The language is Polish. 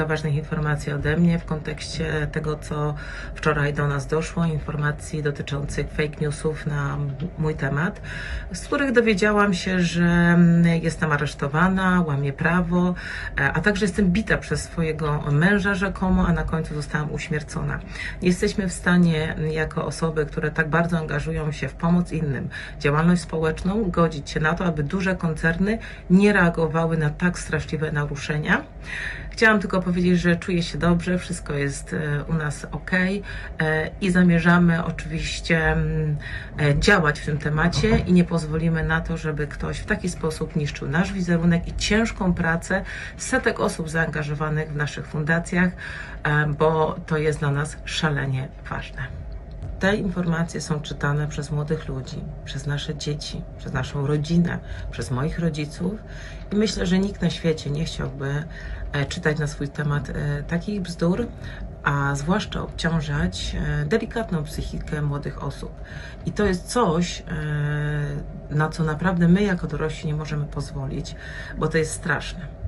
kilka ważnych informacji ode mnie w kontekście tego, co wczoraj do nas doszło, informacji dotyczących fake newsów na mój temat, z których dowiedziałam się, że jestem aresztowana, łamię prawo, e, a także jestem bita przez swojego męża rzekomo, a na końcu zostałam uśmiercona. Jesteśmy w stanie jako osoby, które tak bardzo angażują się w pomoc innym, działalność społeczną, godzić się na to, aby duże koncerny nie reagowały na tak straszliwe naruszenia. Chciałam tylko powiedzieć, że czuję się dobrze, wszystko jest e, u nas ok e, i zamierzamy oczywiście mm, e, działać w tym temacie i nie pozwolimy na to, żeby ktoś w taki sposób niszczył nasz wizerunek i ciężką pracę setek osób zaangażowanych w naszych fundacjach, bo to jest dla nas szalenie ważne. Te informacje są czytane przez młodych ludzi, przez nasze dzieci, przez naszą rodzinę, przez moich rodziców i myślę, że nikt na świecie nie chciałby e, czytać na swój temat e, takich bzdur, a zwłaszcza obciążać e, delikatną psychikę młodych osób. I to jest coś, na co naprawdę my jako dorośli nie możemy pozwolić, bo to jest straszne.